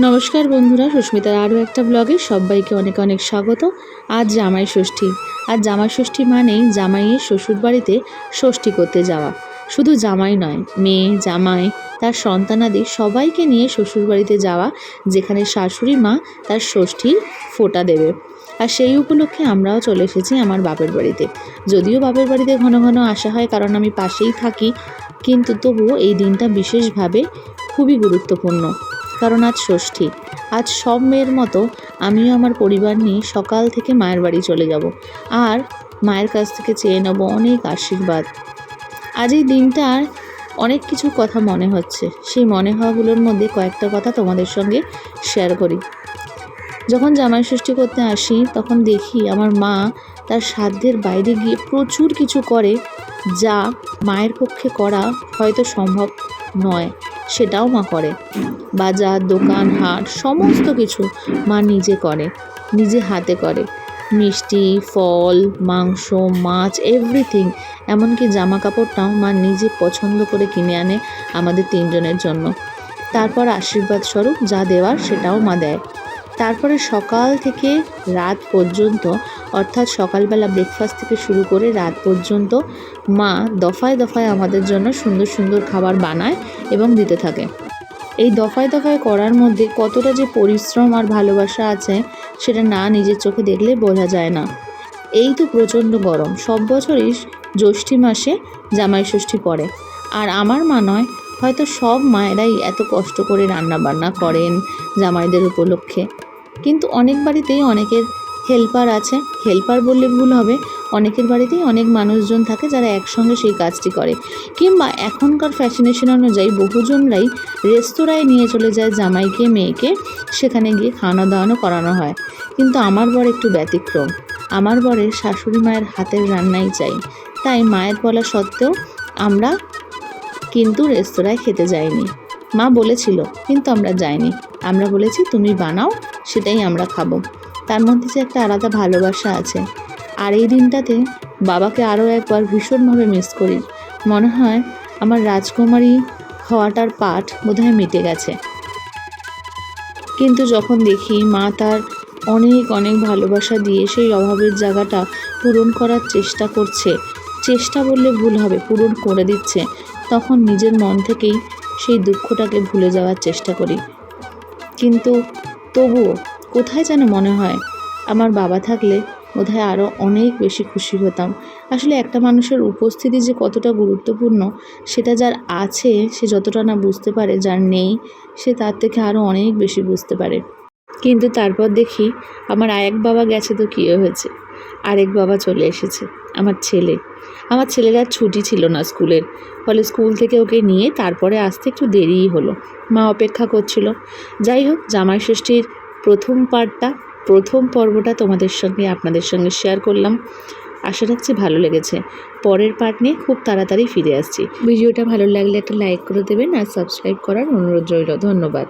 নমস্কার বন্ধুরা, সুস্মিতার আরও একটা ব্লগে সবাইকে অনেক অনেক স্বাগত। আজ জামাই ষষ্ঠী। আর জামাই ষষ্ঠী মানেই জামাইয়ের শ্বশুর বাড়িতে ষষ্ঠী করতে যাওয়া। শুধু জামাই নয়, মেয়ে, জামাই, তার সন্তানাদি সবাইকে নিয়ে শ্বশুর বাড়িতে যাওয়া, যেখানে শাশুড়ি মা তার ষষ্ঠীর ফোঁটা দেবে। আর সেই উপলক্ষে আমরাও চলে এসেছি আমার বাপের বাড়িতে। যদিও বাপের বাড়িতে ঘন ঘন আসা হয়, কারণ আমি পাশেই থাকি, কিন্তু তবুও এই দিনটা বিশেষভাবে খুবই গুরুত্বপূর্ণ। কারণ আজ ষষ্ঠী। আজ সব মেয়ের মতো আমিও আমার পরিবার নিয়ে সকাল থেকে মায়ের বাড়ি চলে যাব। আর মায়ের কাছ থেকে চেয়ে নেব অনেক আশীর্বাদ। আজ এই দিনটার অনেক কিছু কথা মনে হচ্ছে। সেই মনে হওয়াগুলোর মধ্যে কয়েকটা কথা তোমাদের সঙ্গে শেয়ার করি। যখন জামাই ষষ্ঠী করতে আসি, তখন দেখি আমার মা তার সাধ্যের বাইরে গিয়ে প্রচুর কিছু করে যা মায়ের পক্ষে করা হয়তো সম্ভব নয়। সেটাও মা করে। বাজার, দোকান, হাট, সমস্ত কিছু মা নিজে করে, নিজে হাতে করে। মিষ্টি, ফল, মাংস, মাছ এভরিথিং এমনকি জামা কাপড়টাও মা নিজে পছন্দ করে কিনে আনে আমাদের তিনজনের জন্য। তারপর আশীর্বাদ স্বরূপ যা দেওয়ার সেটাও মা দেয়। তারপরে সকাল থেকে রাত পর্যন্ত, অর্থাৎ সকালবেলা ব্রেকফাস্ট থেকে শুরু করে রাত পর্যন্ত মা দফায় দফায় আমাদের জন্য সুন্দর সুন্দর খাবার বানায় এবং দিতে থাকে। এই দফায় দফায় করার মধ্যে কতটা যে পরিশ্রম আর ভালোবাসা আছে, সেটা না নিজের চোখে দেখলে বোঝা যায় না। এই তো প্রচণ্ড গরম। সব বছরই জ্যৈষ্ঠী মাসে জামাই ষষ্ঠী পড়ে। আর আমার মা নয়, হয়তো সব মায়েরাই এত কষ্ট করে রান্না বান্না করেন জামাইদের উপলক্ষে। কিন্তু অনেক বাড়িতেই অনেকের হেল্পার আছে। হেল্পার বললে ভুল হবে। অনেকের বাড়িতেই অনেক মানুষজন থাকে যারা একসঙ্গে সেই কাজটি করে। কিংবা এখনকার ফ্যাশনেশন অনুযায়ী বহুজনরাই রেস্তোরাঁয় নিয়ে চলে যায় জামাইকে, মেয়েকে, সেখানে গিয়ে খাওয়ানো দাওয়ানো করানো হয়। কিন্তু আমার বর একটু ব্যতিক্রম। আমার বরের শাশুড়ি মায়ের হাতের রান্নাই চাই। তাই মায়ের বলা সত্ত্বেও আমরা কিন্তু রেস্তোরাঁয় খেতে যাইনি। মা বলেছিল, কিন্তু আমরা যাইনি। আমরা বলেছি, তুমি বানাও সেটাই আমরা খাব। তার মধ্যে যে একটা আলাদা ভালোবাসা আছে। আর এই দিনটাতে বাবাকে আরও একবার ভীষণভাবে মিস করি। মনে হয় আমার রাজকুমারী হওয়াটার পাঠ বোধহয় মিটে গেছে। কিন্তু যখন দেখি মা তার অনেক অনেক ভালোবাসা দিয়ে সেই অভাবের জায়গাটা পূরণ করার চেষ্টা করছে, চেষ্টা বললে ভুল হবে, পূরণ করে দিচ্ছে, তখন নিজের মন থেকেই সেই দুঃখটাকে ভুলে যাওয়ার চেষ্টা করি। কিন্তু তবুও কোথায় যেন মনে হয়, আমার বাবা থাকলে বোধহয় আরও অনেক বেশি খুশি হতাম। আসলে একটা মানুষের উপস্থিতি যে কতটা গুরুত্বপূর্ণ, সেটা যার আছে, সে যতটা না বুঝতে পারে, যার নেই, সে তার থেকে আরও অনেক বেশি বুঝতে পারে। কিন্তু তারপর দেখি, আমার আরেক বাবা গেছে তো কী হয়েছে? আরেক বাবা চলে এসেছে। আমার ছেলে। আমার ছেলের আর ছুটি ছিল না স্কুলের। ফলে স্কুল থেকে ওকে নিয়ে তারপরে আসতে একটু দেরিই হলো। মা অপেক্ষা করছিল। যাই হোক, জামাই ষষ্ঠীর প্রথম পার্টটা প্রথম পর্বটা তোমাদের সঙ্গে আপনাদের সঙ্গে শেয়ার করলাম। আশা রাখছি ভালো লেগেছে। পরের পার্ট নিয়ে খুব তাড়াতাড়ি ফিরে আসছি। ভিডিওটা ভালো লাগলে একটা লাইক করে দেবেন আর সাবস্ক্রাইব করার অনুরোধ রইল। ধন্যবাদ।